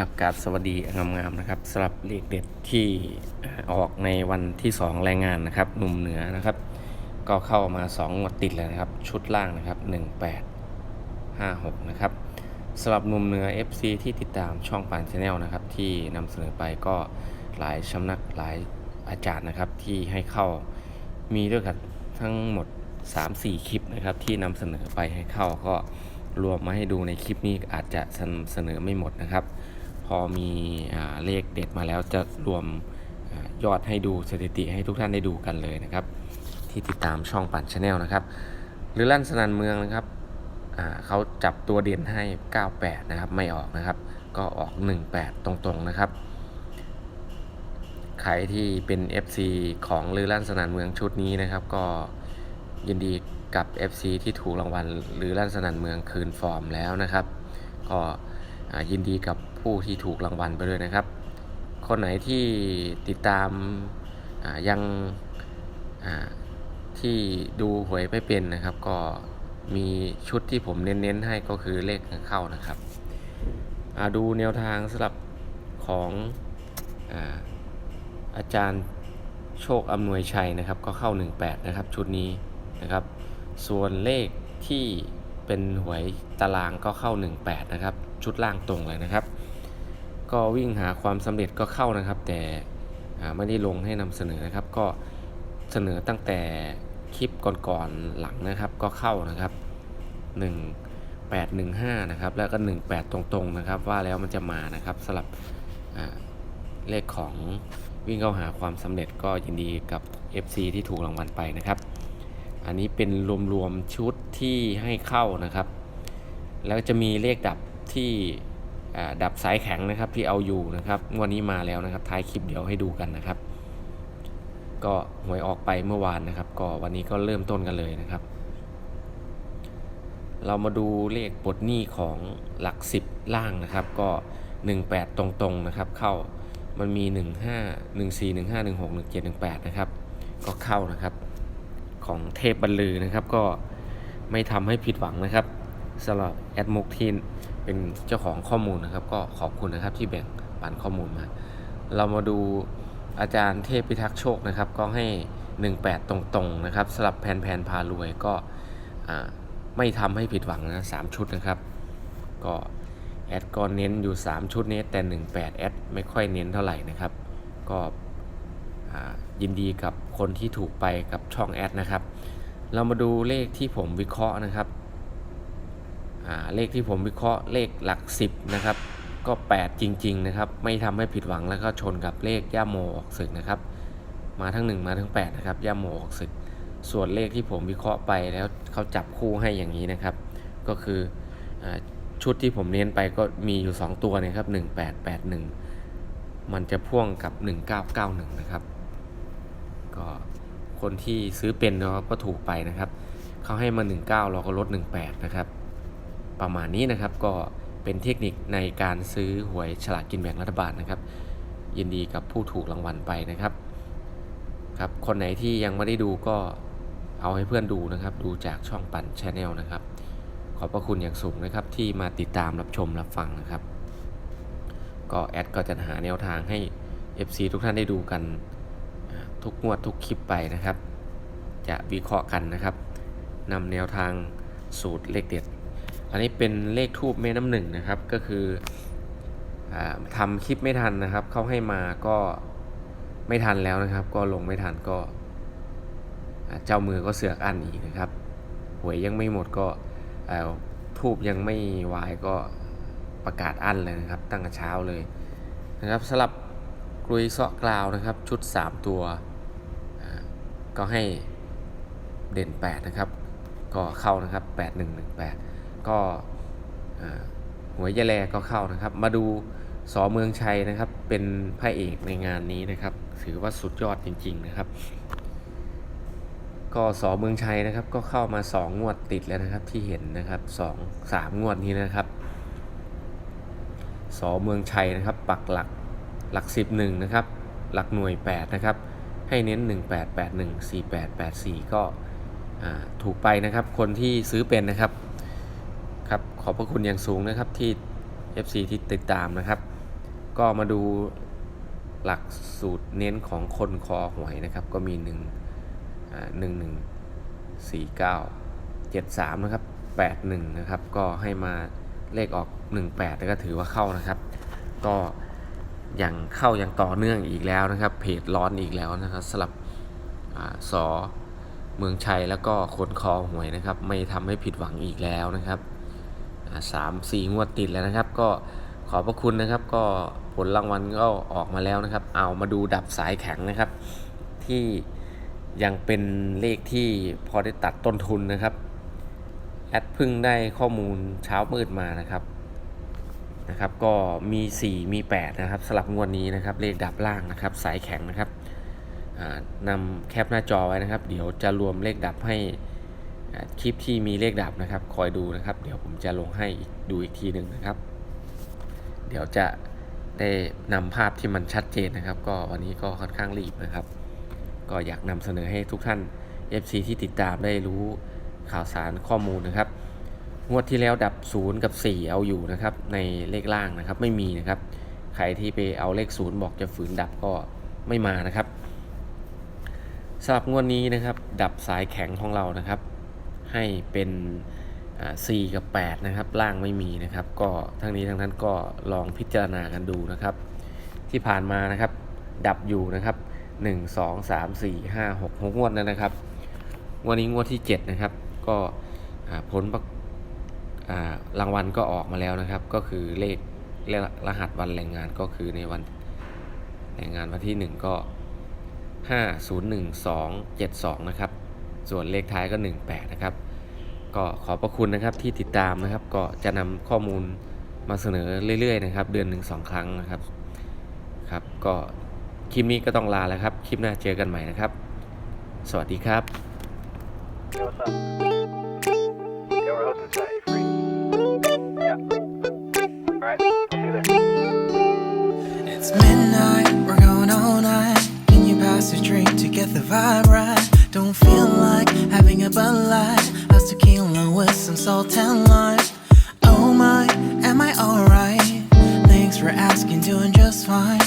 ครับกราบสวัสดีงามๆนะครับสำหรับเลขเด็ดที่ออกในวันที่2รายงานนะครับหนุ่มเหนือนะครับ ก็เข้ามา 2 งวดติดเลยนะครับ ชุดล่างนะครับ 18 56 นะครับสำหรับหนุ่มเหนือ FC ที่ติดตามช่องปานชาแนลนะครับ ที่นำเสนอไปก็หลายชำนักหลายอาจารย์นะครับ ที่ให้เข้ามีด้วยกันทั้งหมด 3-4 คลิปนะครับ ที่นำเสนอไปให้เข้าก็รวมมาให้ดูในคลิปนี้อาจจะเสนอไม่หมดนะครับ พอมีอเลขเด็ดมาแล้วจะรวมอยอดให้ดูสถิติให้ทุกท่านได้ดูกันเลยนะครับ ที่ติดตามช่องปั่นชาแนลนะครับ หรือลั่นสนันเมืองนะครับเขาจับตัวเด่นให้ 98 นะครับ ไม่ออกนะครับ ก็ออก 18 ตรงๆนะครับใครที่เป็น FC ของลือลั่นสนานเมืองชุดนี้นะครับ ก็ยินดีกับ FC ที่ถูกรางวัลหรือลั่นสนานเมืองคืนฟอร์มแล้วนะครับ ก็ยินดีกับ ผู้ที่ถูกรางวัลไปด้วยนะครับ คนไหนที่ติดตามยังที่ดูหวยไม่เป็นนะครับ ก็มีชุดที่ผมเน้นๆให้ก็คือเลขเข้านะครับดูแนวทางสำหรับของอาอาจารย์โชคอำนวยชัยนะครับ ก็เข้า 18 นะครับ ชุดนี้นะครับ ส่วนเลขที่เป็นหวยตารางก็เข้า 18 นะครับ ชุดล่างตรงเลยนะครับ ก็วิ่งหาความสำเร็จก็เข้านะครับ แต่ไม่ได้ลงให้นำเสนอนะครับ ก็เสนอตั้งแต่คลิปก่อนๆหลังนะครับ ก็เข้านะครับ 1815 นะครับ แล้วก็ 18 ตรงๆนะครับ ว่าแล้วมันจะมานะครับสำหรับเลขของวิ่งเข้าหาความสำเร็จก็ยินดีกับ FC ที่ถูกรางวัลไปนะครับ อันนี้เป็นรวมๆชุดที่ให้เข้านะครับ แล้วจะมีเลขดับที่ ดับสายแข็งนะครับที่เอาอยู่นะครับวดนี้มาแล้วนะครับท้ายคลิปเดี๋ยวให้ดูกันนะครับ ก็หวยออกไปเมื่อวานนะครับ ก็วันนี้ก็เริ่มต้นกันเลยนะครับ เรามาดูเลขปลดหนี้ของหลัก 10 ล่างนะครับ ก็ 18 ตรงๆนะครับ เข้ามันมี 15 14 15 16 17 18นะครับก็เข้านะครับของเทพบรรลือนะครับ ก็ไม่ทำให้ผิดหวังนะครับ สำหรับแอดมุกทีนเป็นเจ้าของข้อมูลนะครับ ก็ขอบคุณนะครับที่แบ่งปันข้อมูลมา เรามาดูอาจารย์เทพพิทักษ์โชคนะครับ ก็ให้ 18 ตรงๆนะครับสำหรับแผนแผนพารวยก็ไม่ทำให้ผิดหวังนะสามชุดนะครับ ก็แอดก็เน้นอยู่ 3 ชุดนี้แต่ 18 แอดไม่ค่อยเน้นเท่าไหร่นะครับ ก็ยินดีกับคนที่ถูกไปกับช่องแอดนะครับ เรามาดูเลขที่ผมวิเคราะห์นะครับ เลขที่ผมวิเคราะห์เลขหลัก 10 นะครับ ก็ 8 จริง ๆ นะครับ ไม่ทำให้ผิดหวังแล้วก็ชนกับเลขย่าโมออกศึกนะครับ มาทั้ง 1 มาทั้ง 8 นะครับย่าโมออกศึก ส่วนเลขที่ผมวิเคราะห์ไปแล้วเขาจับคู่ให้อย่างนี้นะครับ ก็คืออชุดที่ผมเน้นไปก็มีอยู่ 2 ตัวนะครับ1881 มันจะพ่วงกับ 1991 นะครับ ก็คนที่ซื้อเป็นเนาก็ถูกไปนะครับ เขาให้มา 19 เราก็ลด 18 นะครับ ประมาณนี้นะครับก็เป็นเทคนิคในการซื้อหวยฉลากกินแบ่งรัฐบาลนะครับ ยินดีกับผู้ถูกรางวัลไปนะครับครับคนไหนที่ยังไม่ได้ดูก็เอาให้เพื่อนดูนะครับ ดูจากช่องปั่นชาแนลนะครับ ขอบพระคุณอย่างสูงนะครับที่มาติดตามรับชมรับฟังนะครับ ก็แอดก็จะหาแนวทางให้ FC ทุกท่านได้ดูกันทุกงวดทุกคลิปไปนะครับ จะวิเคราะห์กันนะครับนำแนวทางสูตรเลขเด็ด อันนี้เป็นเลขทูบแม่น้ำหนึ่งนะครับ ก็คืออทำคลิปไม่ทันนะครับ เขาให้มาก็ไม่ทันแล้วนะครับ ก็ลงไม่ทันก็ เจ้ามือก็เสือกอั้นอีกนะครับ หวยยังไม่หมดก็ทูบยังไม่วายก็ประกาศอั้นเลยนะครับ ตั้งแต่เช้าเลยนะครับสลับกลุยเสาะกลาวนะครับ ชุด 3 ตัวก็ให้เด่น 8 นะครับ ก็เข้านะครับ 8118 ก็อ่าหวยยะแลก็เข้านะครับ มาดูสอเมืองชัยนะครับ เป็นพระเอกในงานนี้นะครับ ถือว่าสุดยอดจริง ๆนะครับ ก็สอเมืองชัยนะครับ ก็เข้ามา 2 งวดติดแล้วนะครับที่เห็นนะครับ2 3งวดนี้นะครับสอเมืองชัยนะครับ ปักหลักหลัก 10 1นะครับ หลักหน่วย 8 นะครับ ให้เน้น 1881 4884 ก็อ่าถูกไปนะครับ คนที่ซื้อเป็นนะครับ ขอบพระคุณอย่างสูงนะครับที่ FC ที่ติดตามนะครับ ก็มาดูหลักสูตรเน้นของคนคอหวยนะครับ ก็มี1อ่า11 49 73นะครับ81นะครับ ก็ให้มาเลขออก 18 แล้วก็ถือว่าเข้านะครับ ก็ยังเข้ายังต่อเนื่องอีกแล้วนะครับ เพจร้อนอีกแล้วนะครับสำหรับอสอเมืองชัยแล้วก็คนคอหวยนะครับ ไม่ทำให้ผิดหวังอีกแล้วนะครับ สามสี่งวดติดแล้วนะครับ ก็ขอบพระคุณนะครับ ก็ผลรางวัลก็ออกมาแล้วนะครับ เอามาดูดับสายแข็งนะครับ ที่ยังเป็นเลขที่พอได้ตัดต้นทุนนะครับแอดพึ่งได้ข้อมูลเช้ามืดมานะครับนะครับ ก็มี 4 มี 8 นะครับสลับงวดนี้นะครับ เลขดับล่างนะครับ สายแข็งนะครับนำแคปหน้าจอไว้นะครับ เดี๋ยวจะรวมเลขดับให้ คลิปที่มีเลขดับนะครับ คอยดูนะครับ เดี๋ยวผมจะลงให้ดูอีกทีหนึ่งนะครับ เดี๋ยวจะได้นำภาพที่มันชัดเจนนะครับ ก็วันนี้ก็ค่อนข้างรีบนะครับ ก็อยากนำเสนอให้ทุกท่าน FC ที่ติดตามได้รู้ข่าวสารข้อมูลนะครับ งวดที่แล้วดับ 0 กับ 4 เอาอยู่นะครับ ในเลขล่างนะครับ ไม่มีนะครับ ใครที่ไปเอาเลข 0 บอกจะฝืนดับก็ไม่มานะครับสำหรับงวดนี้นะครับ ดับสายแข็งของเรานะครับ ให้เป็นอ่า4กับ 8 นะครับ ล่างไม่มีนะครับ ก็ทั้งนี้ทั้งนั้นก็ลองพิจารณากันดูนะครับ ที่ผ่านมานะครับ ดับอยู่นะครับ 1 2 3 4 5 6 6งวดแล้วนะครับงวดนี้งวดที่ 7 นะครับ ก็ผลประรางวัลก็ออกมาแล้วนะครับ ก็คือเลขเลขรหัสวันแรงงานก็คือในวันแรงงานวันที่ 1 ก็ 501272 นะครับ ส่วนเลขท้ายก็ 18 นะครับ ก็ขอบพระคุณนะครับที่ติดตามนะครับ ก็จะนำข้อมูลมาเสนอเรื่อยๆนะครับ เดือนหนึ่งสองครั้งนะครับครับ ก็คลิปนี้ก็ต้องลาแล้วครับ คลิปหน้าเจอกันใหม่นะครับ สวัสดีครับ Yo, what's up? Yo, we're hosting tonight. You free? Yeah. Alright, I'll see you there. It's midnight, we're going all night. Can you pass a drink to get the vibe right? Don't feel but lies As tequila with some salt and lime. Oh my, am I alright? Thanks for asking, doing just fine.